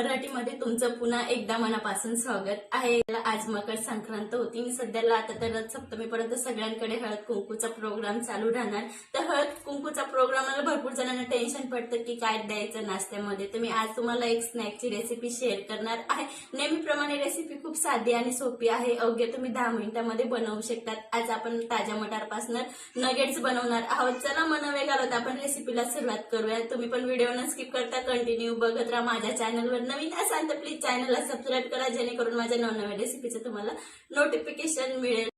मराठीमध्ये तुमचं पुन्हा एकदा मनापासून स्वागत आहे. आज मकर संक्रांत होती. मी सध्याला आता तर रथ सप्तमीपर्यंत सगळ्यांकडे हळद कुंकूचा प्रोग्राम चालू राहणार. तर हळद कुंकूचा प्रोग्रामाला भरपूर जणांना टेन्शन पडतं की काय द्यायचं नाश्त्यामध्ये. तर मी आज तुम्हाला एक स्नॅकची रेसिपी शेअर करणार आहे. नेहमीप्रमाणे रेसिपी खूप साधी आणि सोपी आहे. अवघ्या तुम्ही दहा मिनिटांमध्ये बनवू शकतात. आज आपण ताज्या मटारपासून नगेट्स बनवणार आहोत. चला मन वेगाला आपण रेसिपीला सुरुवात करूया. तुम्ही पण व्हिडिओ न स्किप करता कंटिन्यू बघत राहा माझ्या चॅनलवर नवीन असाल तर प्लीज चॅनलला सबस्क्राईब करा जेणेकरून माझ्या नवनव्या रेसिपीचं तुम्हाला नोटिफिकेशन मिळेल.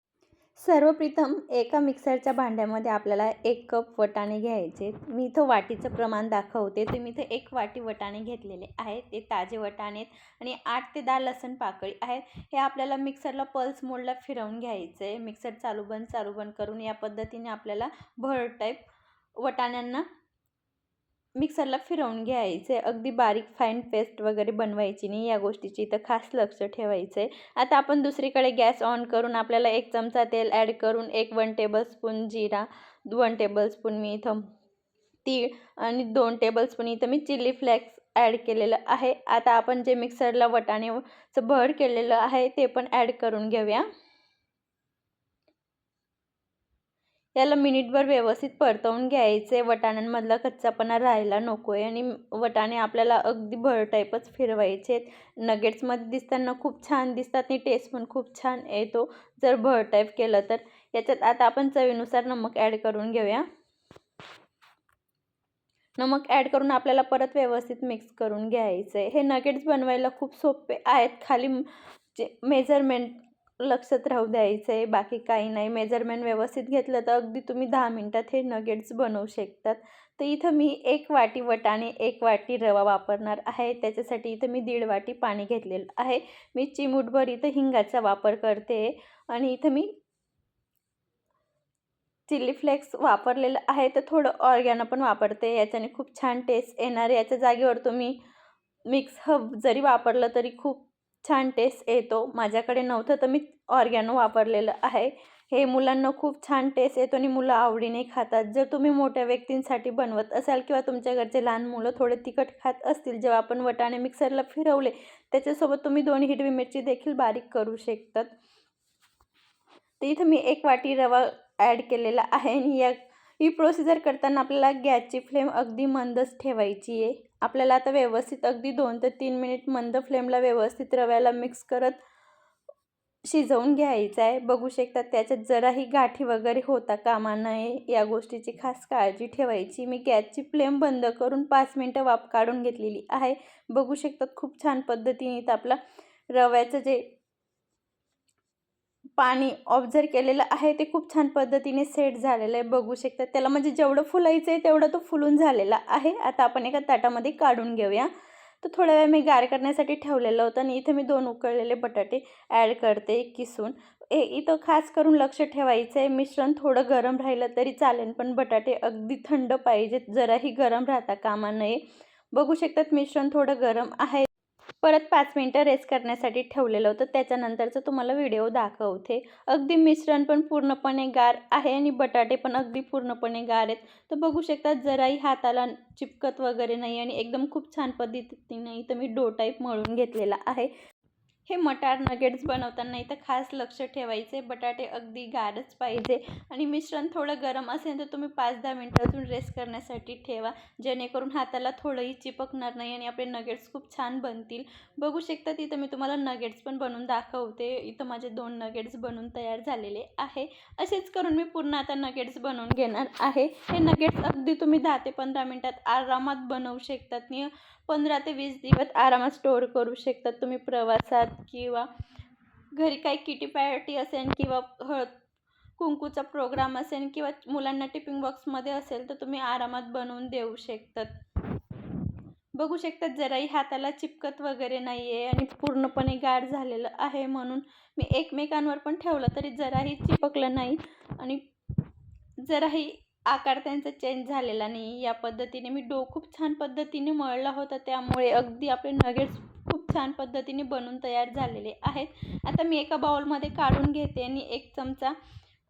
सर्वप्रथम एका मिक्सरच्या भांड्यामध्ये आपल्याला एक कप वटाणे घ्यायचे. मी इथं वाटीचं प्रमाण दाखवते. तर मी इथं एक वाटी वटाणे घेतलेले आहेत. ते ताजे वटाणे आहेत आणि आठ ते दहा लसण पाकळी आहेत. हे आपल्याला मिक्सरला पल्स मोडला फिरवून घ्यायचं आहे मिक्सर चालू बंद चालू बंद करून या पद्धतीने आपल्याला भर टाईप वटाण्यांना मिक्सरला फिरवून घ्यायचे. अगदी बारीक फाईन पेस्ट वगैरे बनवायची नाही या गोष्टीची इथं खास लक्ष ठेवायचं आहे आता आपण दुसरीकडे गॅस ऑन करून आपल्याला एक चमचा तेल ॲड करून एक वन टेबलस्पून जिरा वन टेबलस्पून मी इथं तीळ आणि दोन टेबलस्पून इथं मी चिली फ्लेक्स ॲड केलेलं आहे. आता आपण जे मिक्सरला वटाणेचं भर केलेलं आहे ते पण ॲड करून घेऊया. याला मिनिटभर व्यवस्थित परतवून घ्यायचे. वटाण्यांमधला कच्चापणा राहायला नको आहे आणि वटाणे आपल्याला अगदी भर टाईपच फिरवायचे. नगेट्समध्ये दिसताना खूप छान दिसतात आणि टेस्ट पण खूप छान येतो. जर भर टाईप केलं तर. याच्यात आता आपण चवीनुसार नमक ॲड करून घेऊया. नमक ॲड करून आपल्याला परत व्यवस्थित मिक्स करून घ्यायचं आहे हे नगेट्स बनवायला खूप सोपे आहेत. खाली जे मेजरमेंट लक्षात राहू द्यायचं आहे बाकी काही नाही. मेजरमेंट व्यवस्थित घेतलं तर अगदी तुम्ही दहा मिनटात हे नगेट्स बनवू शकतात. तर इथं मी एक वाटी वटाणे एक वाटी रवा वापरणार आहे. त्याच्यासाठी इथं मी दीड वाटी पाणी घेतलेलं आहे. मी चिमूटभर इथं हिंगाचा वापर करते. आणि इथं मी चिली फ्लेक्स वापरलेलं आहे. तर थोडं ऑर्गॅनो पण वापरते. याच्याने खूप छान टेस्ट येणार. याच्या जागेवर तुम्ही मिक्स हब जरी वापरलं तरी खूप छान टेस्ट येतो. माझ्याकडे नव्हतं तर मी ऑर्गॅनो वापरलेलं आहे. हे मुलांना खूप छान टेस्ट येतो आणि मुलं आवडीने खातात. जर तुम्ही मोठ्या व्यक्तींसाठी बनवत असाल किंवा तुमच्या घरचे लहान मुलं थोडे तिखट खात असतील जेव्हा आपण वटाणे मिक्सरला फिरवले त्याच्यासोबत तुम्ही दोन हिरवी मिरची देखील बारीक करू शकतात. तर इथं मी एक वाटी रवा ॲड केलेला आहे आणि या ही प्रोसिजर करताना आपल्याला गॅसची फ्लेम अगदी मंदच ठेवायची आहे. आपल्याला आता व्यवस्थित अगदी दोन ते तीन मिनिट मंद फ्लेमला व्यवस्थित रव्याला मिक्स करत शिजवून घ्यायचं आहे. बघू शकतात त्याच्यात जराही गाठी वगैरे होता कामा नये या गोष्टीची खास काळजी ठेवायची. मी गॅसची फ्लेम बंद करून पाच मिनटं वाफ काढून घेतलेली आहे. बघू शकतात खूप छान पद्धतीने इथं आपला रव्याचं जे पाणी ऑब्झर्व केलेलं आहे. ते खूप छान पद्धतीने सेट झालेलं आहे. बघू शकतात त्याला म्हणजे जेवढं फुलायचं आहे तेवढं तो फुलून झालेला आहे. आता आपण एका ताटामध्ये काढून घेऊया. तर थोड्या वेळ मी गार करण्यासाठी ठेवलेलं होतं आणि इथं मी दोन उकळलेले बटाटे ॲड करते किसून. ए इथं खास करून लक्ष ठेवायचं आहे. मिश्रण थोडं गरम राहिलं तरी चालेल पण बटाटे अगदी थंड पाहिजेत. जराही गरम राहता कामा नये. बघू शकतात मिश्रण थोडं गरम आहे. परत पाच मिनटं रेस्ट करण्यासाठी ठेवलेलं होतं. त्याच्यानंतरचं तुम्हाला व्हिडिओ दाखवते. अगदी मिश्रण पण पूर्णपणे गार आहे आणि बटाटे पण अगदी पूर्णपणे गार आहेत. तर बघू शकतात जराही हाताला चिपकत वगैरे नाही आणि एकदम खूप छान पद्धतीने इथं मी डो टाईप मळून घेतलेला आहे. हे मटार नगेट्स बनवताना इथं खास लक्ष ठेवायचे. बटाटे अगदी गारच पाहिजे. आणि मिश्रण थोडं गरम असेल तर तुम्ही पाच दहा मिनटं अजून रेस्ट करण्यासाठी ठेवा. जेणेकरून हाताला थोडंही चिपकणार नाही आणि आपले नगेट्स खूप छान बनतील. बघू शकता इथं मी तुम्हाला नगेट्स पण बनवून दाखवते. इथं माझे दोन नगेट्स बनवून तयार झालेले आहे. असेच करून मी पूर्ण आता नगेट्स बनवून घेणार आहे. हे नगेट्स अगदी तुम्ही दहा ते पंधरा मिनटात आरामात बनवू शकतात. पंधरा ते वीस दिवस आरामात स्टोअर करू शकतात. तुम्ही प्रवासात किंवा घरी काही किटी पार्टी असेल किंवा हळद कुंकूचा प्रोग्राम असेल किंवा मुलांना टिफिन बॉक्समध्ये असेल तर तुम्ही आरामात बनवून देऊ शकतात. बघू शकतात जराही हाताला चिपकत वगैरे नाही आहे आणि पूर्णपणे गाढ झालेलं आहे म्हणून मी एकमेकांवर पण ठेवलं तरी जराही चिपकलं नाही आणि जराही आकार त्यांचा चेंज झालेला नाही. या पद्धतीने मी डो खूप छान पद्धतीने मळला होता त्यामुळे अगदी आपले नगेट्स खूप छान पद्धतीने बनून तयार झालेले आहेत. आता मी एका बाउलमध्ये काढून घेते आणि एक चमचा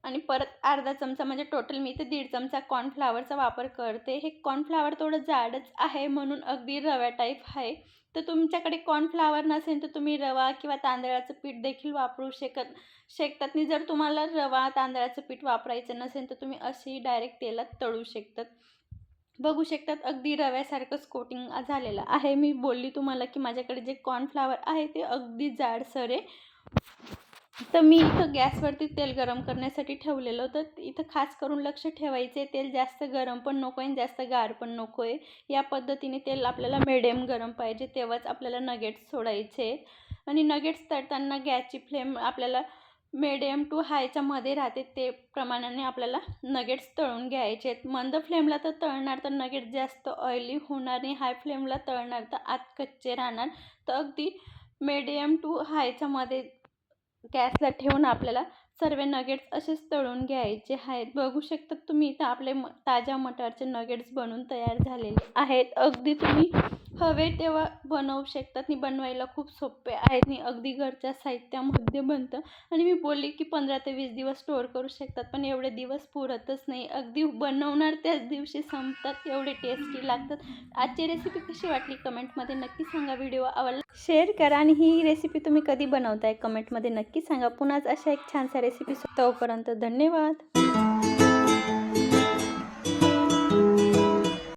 आणि परत अर्धा चमचा म्हणजे टोटल मी इथे दीड चमचा कॉर्नफ्लावरचा वापर करते. हे कॉर्नफ्लावर थोडं जाडच आहे म्हणून अगदी रव्या टाईप आहे. तर तुमच्याकडे कॉर्नफ्लावर नसेल तर तुम्ही रवा किंवा तांदळाचं पीठ देखील वापरू शकत शकतात. आणि जर तुम्हाला रवा तांदळाचं पीठ वापरायचं नसेल तर तुम्ही असेही डायरेक्ट तेलात तळू शकतात. बघू शकतात. अगदी रव्यासारखंच कोटिंग झालेलं आहे. मी बोलली तुम्हाला की माझ्याकडे जे कॉर्नफ्लावर आहे ते अगदी जाडसर आहे. तर मी इथं गॅसवरती तेल गरम करण्यासाठी ठेवलेलं होतं. इथं खास करून लक्ष ठेवायचे तेल जास्त गरम पण नको आहे आणि जास्त गार पण नको आहे. या पद्धतीने तेल आपल्याला मिडियम गरम पाहिजे. तेव्हाच आपल्याला नगेट्स सोडायचे आणि नगेट्स तळताना गॅसची फ्लेम आपल्याला मिडियम टू हायच्या मध्ये राहते ते प्रमाणाने आपल्याला नगेट्स तळून घ्यायचे आहेत. मंद फ्लेमला तर तळणार तर नगेट्स जास्त ऑइली होणार नाही. हाय फ्लेमला तळणार तर आत कच्चे राहणार. तर अगदी मिडियम टू हायच्या मध्ये गॅसला ठेवून आपल्याला सर्व नगेट्स असेच तळून घ्यायचे आहेत. बघू शकता तुम्ही इथं आपले म ताज्या मटारचे नगेट्स बनवून तयार झालेले आहेत. अगदी तुम्ही हवे तेव्हा बनवू शकतात. आणि बनवायला खूप सोपे आहेत. आणि अगदी घरच्या साहित्यामध्ये बनतं. आणि मी बोलली की पंधरा ते वीस दिवस स्टोअर करू शकतात. पण एवढे दिवस पुरतच नाही. अगदी बनवणार त्याच दिवशी संपतात. एवढे टेस्टी लागतात. आजची रेसिपी कशी वाटली कमेंटमध्ये नक्की सांगा. व्हिडिओ आवडला? शेअर करा. आणि ही रेसिपी तुम्ही कधी बनवताय? कमेंटमध्ये नक्की सांगा. पुन्हाच अशा एक छानसा रेसिपी तोपर्यंत धन्यवाद.